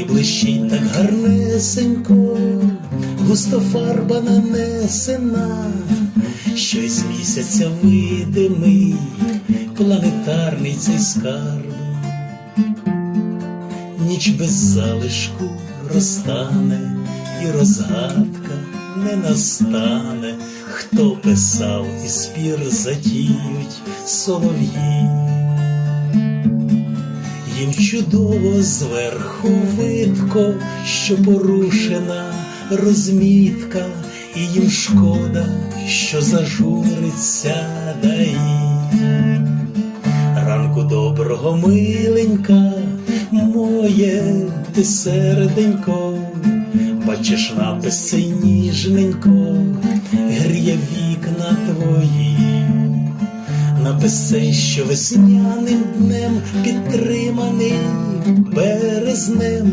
і блищить так гарнесенько, густо фарба нанесена, що місяця видимий, планетарний цей скарб. Ніч без залишку розтане, і розгадка не настане, хто писав і спір затіють солов'ї. Чудово зверху видко, що порушена розмітка, і їм шкода, що зажуриться даї. Ранку доброго миленька, моє ти серденько, бачиш напис цей ніжненько, гріє вікна твої. Написи, що весняним днем березнем.